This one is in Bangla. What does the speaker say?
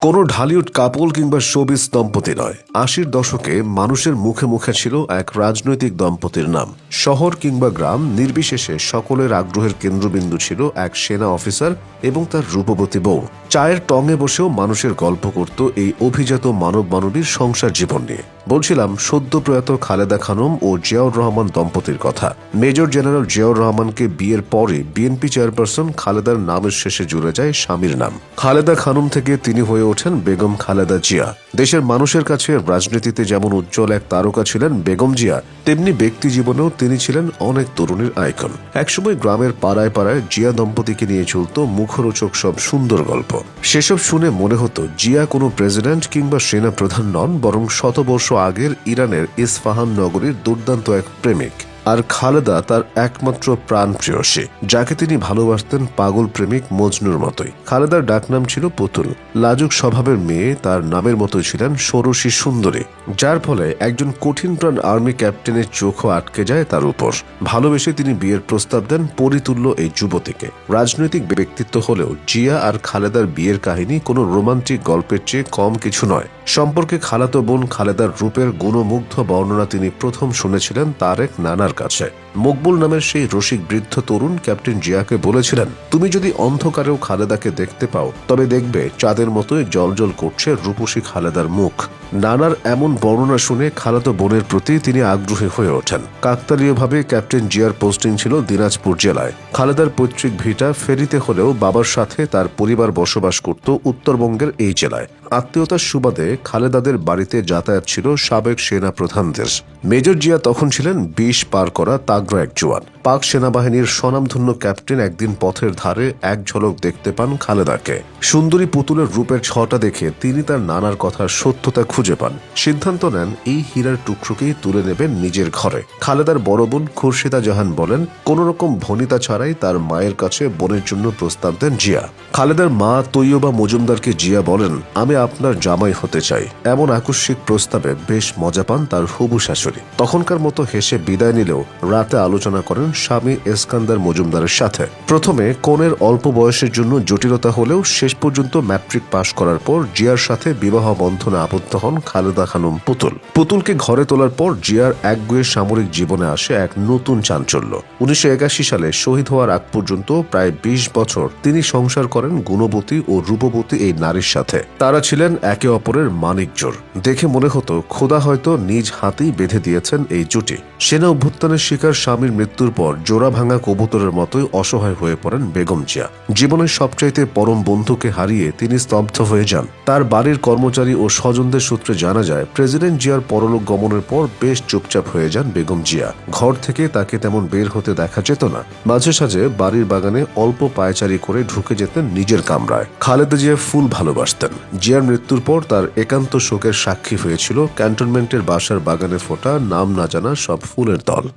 কোনো ঢালিউড কাপল কিংবা শোবিস দম্পতি নয়। আশির দশকে মানুষের মুখে মুখে ছিল এক রাজনৈতিক দম্পতির নাম। শহর কিংবা গ্রাম নির্বিশেষে সকলের আগ্রহের কেন্দ্রবিন্দু ছিল এক সেনা অফিসার এবং তার রূপবতী বউ। চায়ের টঙে বসেও মানুষের গল্প করত এই অভিজাত মানব মানবীর সংসার জীবন নিয়ে। বলছিলাম, সদ্য প্রয়াত খালেদা খানম ও জিয়াউর রহমান দম্পতির কথা। মেজর জেনারেল জিয়াউর রহমানকে বিয়ের পরে বিএনপি চেয়ারপারসন খালেদার নামের শেষে জুড়ে যায় স্বামীর নাম। খালেদা খানম থেকে তিনি হয়ে ওঠেন বেগম খালেদা জিয়া। দেশের মানুষের কাছে রাজনীতিতে যেমন উজ্জ্বল এক তারকা ছিলেন বেগম জিয়া, তেমনি ব্যক্তি জীবনেও তিনি ছিলেন অনেক তরুণীর আইকন। একসময় গ্রামের পাড়ায় পাড়ায় জিয়া দম্পতিকে নিয়ে চলত মুখরোচক সব সুন্দর গল্প। সেসব শুনে মনে হতো জিয়া কোনো প্রেসিডেন্ট কিংবা সেনা প্রধান নন, বরং শতবর্ষ আগের ইরানের ইস্ফাহান নগরীর দুর্দান্ত এক প্রেমিক। আর খালেদা তার একমাত্র প্রাণ প্রেয়সী যাকে তিনি ভালোবাসতেন পাগল প্রেমিক মজনুর মতোই। খালেদার ডাকনাম ছিল পুতুল। লাজুক স্বভাবের মেয়ে তার নামের মতোই ছিলেন ষোড়শী সুন্দরী, যার ফলে একজন কঠিন প্রাণ আর্মি ক্যাপ্টেনের চোখও আটকে যায় তার উপর। ভালোবেসে তিনি বিয়ের প্রস্তাব দেন পরিতুল্য এই যুবতীকে। রাজনৈতিক ব্যক্তিত্ব হলেও জিয়া আর খালেদার বিয়ের কাহিনী কোনো রোমান্টিক গল্পের চেয়ে কম কিছু নয়। সম্পর্কে খালাতো বোন খালেদার রূপের গুণমুগ্ধ বর্ণনা তিনি প্রথম শুনেছিলেন তার এক নানার কাছে। মকবুল নামের সেই রসিক বৃদ্ধ তরুণ ক্যাপ্টেন জিয়াকে বলেছিলেন, তুমি যদি অন্ধকারেও খালেদাকে দেখতে পাও, তবে দেখবে চাঁদের মতোই জলজল করছে রূপসী খালেদার মুখ। নানার এমন বর্ণনা শুনে খালাতো বোনের প্রতি তিনি আগ্রহী হয়ে ওঠেন। কাকতালীয়ভাবে ক্যাপ্টেন জিয়ার পোস্টিং ছিল দিনাজপুর জেলায়। খালেদার পৈতৃক ভিটা ফেরিতে হলেও বাবার সাথে তার পরিবার বসবাস করত উত্তরবঙ্গের এই জেলায়। আত্মীয়তার সুবাদে খালেদাদের বাড়িতে যাতায়াত ছিল সাবেক সেনা প্রধানদের মেজর জিয়া তখন ছিলেন বিশ পার করা এক জোয়ান পাক সেনাবাহিনীর স্বনামধন্য ক্যাপ্টেন একদিন পথের ধারে এক ঝলক দেখতে পান খালেদাকে। সুন্দরী পুতুলের রূপের ছটা দেখে তিনি তার নানার কথার সত্যতা খুঁজে পান। সিদ্ধান্ত নেন, এই হীরার টুকরোকেই তুলে নেবেন নিজের ঘরে। খালেদার বড় বোন খুরশিদা জাহান বলেন কোন রকম ভনিতা ছাড়াই তার মায়ের কাছে বোনের জন্য প্রস্তাব দেন জিয়া। খালেদার মা তৈয়বা মজুমদারকে জিয়া বলেন, আমি আপনার জামাই হতে চাই। এমন আকস্মিক প্রস্তাবে বেশ মজা পান তার হবু শাশুড়ি। তখনকার মতো হেসে বিদায় নিলেও রাতে আলোচনা করেন স্বামী এসকান্দার মজুমদারের সাথে। প্রথমে কনের অল্প বয়সের জন্য জটিলতা হলেও শেষ পর্যন্ত ম্যাট্রিক পাশ করার পর জিয়ার সাথে বিবাহ বন্ধনে আবদ্ধ হন খালেদা খানম পুতুল। পুতুলকে ঘরে তোলার পর জিয়ার একগুয়ে সামরিক জীবনে আসে এক নতুন চাঞ্চল্য। উনিশশো একাশি সালে শহীদ হওয়ার আগ পর্যন্ত প্রায় বিশ বছর তিনি সংসার করেন গুণবতী ও রূপবতী এই নারীর সাথে। তারা ছিলেন একে অপরের মানিকজোর দেখে মনে হতো, খোদা হয়তো নিজ হাতেই বেঁধে দিয়েছেন এই জুটি। সেনা অভ্যুত্থানের শিকার স্বামীর মৃত্যুর পর জোড়া ভাঙা কবুতরের মতোই অসহায় হয়ে পড়েন বেগম জিয়া। জীবনের সবচাইতে পরম বন্ধুকে হারিয়ে তিনি স্তব্ধ হয়ে যান। তার বাড়ির কর্মচারী ও স্বজনদের সূত্রে জানা যায়, প্রেসিডেন্ট জিয়ার পরলোক গমনের পর বেশ চুপচাপ হয়ে যান বেগম জিয়া। ঘর থেকে তাকে তেমন বের হতে দেখা যেত না। মাঝে সাঝে বাড়ির বাগানে অল্প পায়চারি করে ঢুকে যেতেন নিজের কামরায়। খালেদা জিয়া ফুল ভালোবাসতেন। জিয়ার মৃত্যুর পর তার একান্ত শোকের সাক্ষী হয়েছিল ক্যান্টনমেন্টের বাসার বাগানে ফোটা নাম না জানা সব ফুলের দল।